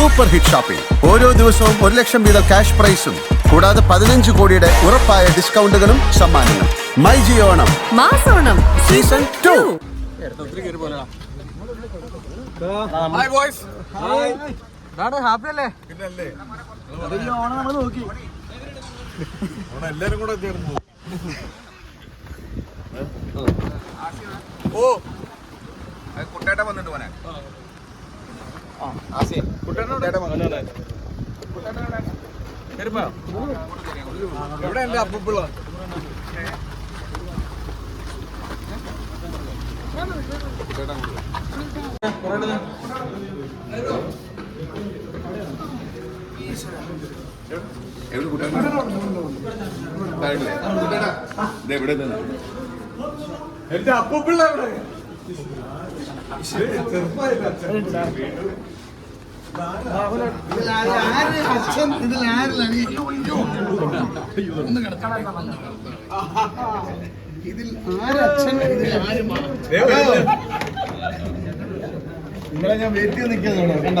Super hit shopping ഓരോ ദിവസവും ഒരു ലക്ഷം വീതം ക്യാഷ് പ്രൈസും. കൂടാതെ പതിനഞ്ച് കോടിയുടെ ഉറപ്പായ ഡിസ്കൗണ്ടുകളും സമ്മാനങ്ങളും. My Jio Onam. മാസോണം season two. Hi boys happy അല്ലേ? എല്ലാരും കൂടെ ചേർന്നു എവിടെ എന്റെ അപ്പുള്ള എന്റെ അപ്പുള്ള എവിടെ? നിങ്ങളെ ഞാൻ വെയിറ്റ് നിൽക്കുന്നു കണ്ട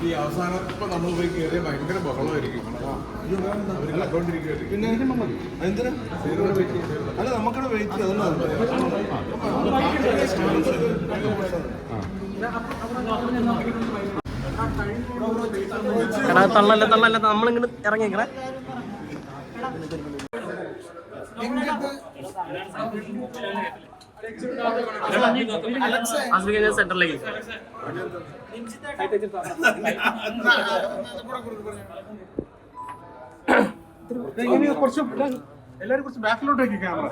ഈ അവസാനം ഇപ്പൊ നമ്മൾ പോയി കയറിയ ഭയങ്കര ബഹളമായിരിക്കും. പിന്നെ എന്തിനാ അല്ല നമുക്കിവിടെ വെയിറ്റ് എടാ തള്ളല്ല തള്ളല്ല നമ്മളിങ്ങനെ ഇറങ്ങിക്കണേ സെന്ററിലേക്ക് കുറച്ച് എല്ലാരും കുറച്ച് ബാക്കിലോട്ട് വെക്കും ക്യാമറ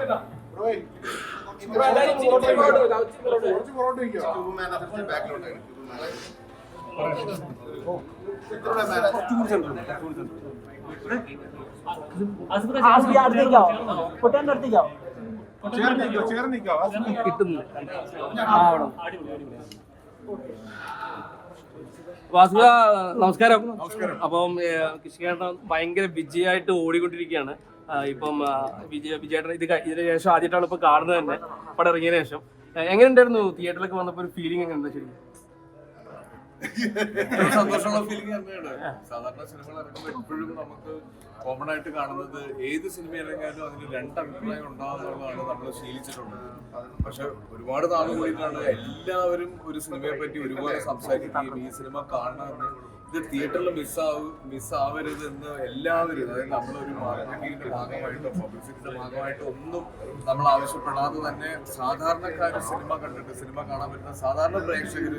ചേർന്നിക്കോ ചേർന്നിക്കോ വാസുക നമസ്കാരം. അപ്പം കൃഷിക്കാരൻ ഭയങ്കര വിജയമായിട്ട് ഓടിക്കൊണ്ടിരിക്കുകയാണ്. ഇപ്പം വിജയ വിജയേട്ടൻ ഇത് ഇതിന് ശേഷം ആദ്യമായിട്ടാണ് ഇപ്പൊ കാണുന്നത് തന്നെ. പടം ഇറങ്ങിയതിനു ശേഷം. എങ്ങനെ എങ്ങനെയുണ്ടായിരുന്നു? തിയേറ്ററിലൊക്കെ വന്നപ്പോൾ ഒരു ഫീലിംഗ് എങ്ങനെ ശരിക്കും? സന്തോഷമുള്ള ഫീലിംഗ് തന്നെയാണ്. സാധാരണ സിനിമകൾ ഇറങ്ങുമ്പോൾ എപ്പോഴും നമുക്ക് കോമൺ ആയിട്ട് കാണുന്നത് ഏത് സിനിമ ഇറങ്ങിയാലും അതിന് രണ്ട് അഭിപ്രായം ഉണ്ടാവുന്നതാണ് നമ്മൾ ശീലിച്ചിട്ടുള്ളത്. പക്ഷെ ഒരുപാട് നാൾ കൂടിയിട്ടാണ് എല്ലാവരും ഒരു സിനിമയെ പറ്റി ഒരുപോലെ സംസാരിക്കുകയും ഈ സിനിമ കാണണമെന്ന് ഇത് തിയേറ്ററിൽ മിസ്സാവും മിസ്സാവരുത് എന്ന് എല്ലാവരും അതായത് നമ്മളൊരു മാർക്കറ്റിംഗിന്റെ ഭാഗമായിട്ടോ പബ്ലിസിറ്റിയുടെ ഭാഗമായിട്ടോ ഒന്നും നമ്മൾ ആവശ്യപ്പെടാതെ തന്നെ സാധാരണക്കാർ സിനിമ കണ്ടിട്ട് സിനിമ കാണാൻ പറ്റുന്ന സാധാരണ പ്രേക്ഷകർ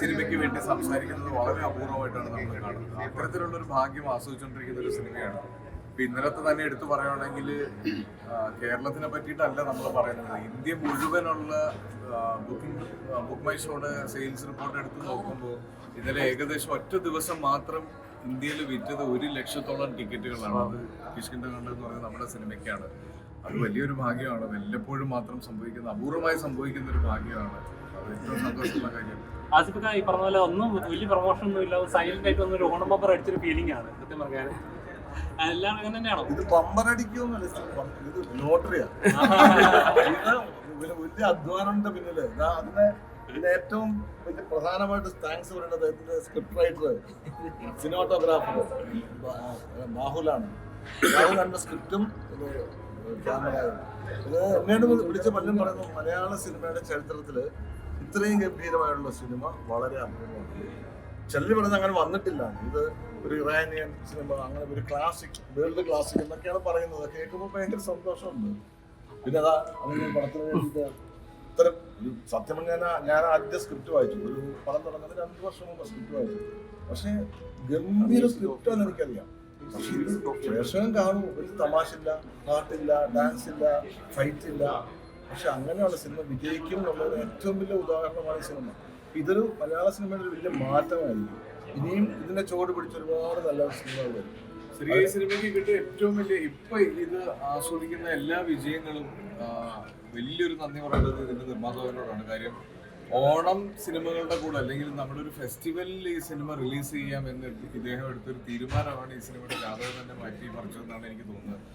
സിനിമയ്ക്ക് വേണ്ടി സംസാരിക്കുന്നത് വളരെ അപൂർവമായിട്ടാണ് നമ്മൾ കാണുന്നത്. അത്തരത്തിലുള്ള ഒരു ഭാഗ്യം ആസ്വദിച്ചുകൊണ്ടിരിക്കുന്ന ഒരു സിനിമയാണ് ഇപ്പൊ ഇന്നലത്തെ തന്നെ എടുത്തു പറയുകയാണെങ്കിൽ കേരളത്തിനെ പറ്റിയിട്ടല്ല നമ്മൾ പറയുന്നത്. ഇന്ത്യ മുഴുവനുള്ള ബുക്കിംഗ് ബുക്ക് മൈ ഷോയുടെ സെയിൽസ് റിപ്പോർട്ട് എടുത്ത് നോക്കുമ്പോൾ ഇന്നലെ ഏകദേശം ഒറ്റ ദിവസം മാത്രം ഇന്ത്യയിൽ വിറ്റത് ഒരു ലക്ഷത്തോളം ടിക്കറ്റുകളാണ്. അത് കിഷ്കിന്റെ കണ്ട് എന്ന് പറയുന്നത് നമ്മുടെ സിനിമയ്ക്കാണ്. അത് വലിയൊരു ഭാഗ്യമാണ്. വല്ലപ്പോഴും മാത്രം സംഭവിക്കുന്ന അപൂർവമായി സംഭവിക്കുന്ന ഒരു ഭാഗ്യമാണ്. അത് സന്തോഷമുള്ള ഈ പറഞ്ഞ പോലെ ഒന്നും വലിയ പ്രൊമോഷൻ ഒന്നും ഇല്ല സൈലന്റ് ആയിട്ട് വന്നൊരു ഓണം ബമ്പർ അടിച്ചൊരു ഫീലിംഗ് ആണ്. സത്യം പറഞ്ഞാൽ എല്ലാം അങ്ങനെ തന്നെയാണോ? ഇത് പമ്പറടിക്കൊന്നുമല്ല ഇത് ലോട്ടറിയാ വലിയ അധ്വാനമുണ്ട് പിന്നിൽ. അതിന്റെ അതിന് ഇതിന് ഏറ്റവും വലിയ പ്രധാനമായിട്ട് താങ്ക്സ് പറയേണ്ടത് ഇതിന്റെ സ്ക്രിപ്റ്റ് റൈറ്റർ സിനിമാറ്റോഗ്രാഫർ ബാഹുലാണ് ബാഹുൽ കണ്ട സ്ക്രിപ്റ്റും ക്യാമറ ഇത് എന്നോട് വിളിച്ച് പലരും പറയുന്നു മലയാള സിനിമയുടെ ചരിത്രത്തിൽ ഇത്രയും ഗംഭീരമായുള്ള സിനിമ വളരെ അപൂർവമാണ് ചെല്ലി പറഞ്ഞ അങ്ങനെ വന്നിട്ടില്ല. ഇത് ഒരു ഇറാനിയൻ സിനിമ അങ്ങനെ ഒരു ക്ലാസിക് വേൾഡ് ക്ലാസിക് എന്നൊക്കെയാണ് പറയുന്നത്. കേൾക്കുമ്പോൾ ഭയങ്കര സന്തോഷമുണ്ട്. പിന്നെ അതാ അങ്ങനെ പടത്തിന് വേണ്ടിയിട്ട് ഇത്തരം ഒരു സത്യം പറഞ്ഞാൽ ഞാൻ- ആദ്യത്തെ സ്ക്രിപ്റ്റ് വായിച്ചു. ഒരു പടം തുടങ്ങുന്നത് രണ്ട് വർഷം മുമ്പ് സ്ക്രിപ്റ്റ് വായിച്ചു. പക്ഷേ ഗംഭീര സ്ക്രിപ്റ്റ് ആണ് എനിക്കറിയാം. പക്ഷേ കാണും. ഒരു തമാശ ഇല്ല പാട്ടില്ല ഡാൻസ് ഇല്ല ഫൈറ്റ് ഇല്ല. പക്ഷെ അങ്ങനെയുള്ള സിനിമ വിജയിക്കും എന്നുള്ളതിന് ഏറ്റവും വലിയ ഉദാഹരണമാണ് സിനിമ. ഇതൊരു മലയാള സിനിമയുടെ ഒരു വലിയ മാറ്റമായിരിക്കും. ഇനിയും ഇതിന്റെ ചുവട് പിടിച്ച ഒരുപാട് നല്ല സിനിമകൾ വരും. ശ്രീ സിനിമയ്ക്ക് കിട്ടിയ ഏറ്റവും വലിയ ഇപ്പൊ ഇത് ആസ്വദിക്കുന്ന എല്ലാ വിജയങ്ങളും വലിയൊരു നന്ദി പറയേണ്ടത് ഇതിന്റെ നിർമ്മാതാവിനോടാണ്. കാര്യം ഓണം സിനിമകളുടെ കൂടെ അല്ലെങ്കിൽ നമ്മുടെ ഒരു ഫെസ്റ്റിവലിൽ ഈ സിനിമ റിലീസ് ചെയ്യാം എന്ന് ഇദ്ദേഹം എടുത്തൊരു തീരുമാനമാണ് ഈ സിനിമയുടെ ജാതകം തന്നെ മാറ്റി മറിച്ചതെന്നാണ് എനിക്ക് തോന്നുന്നത്.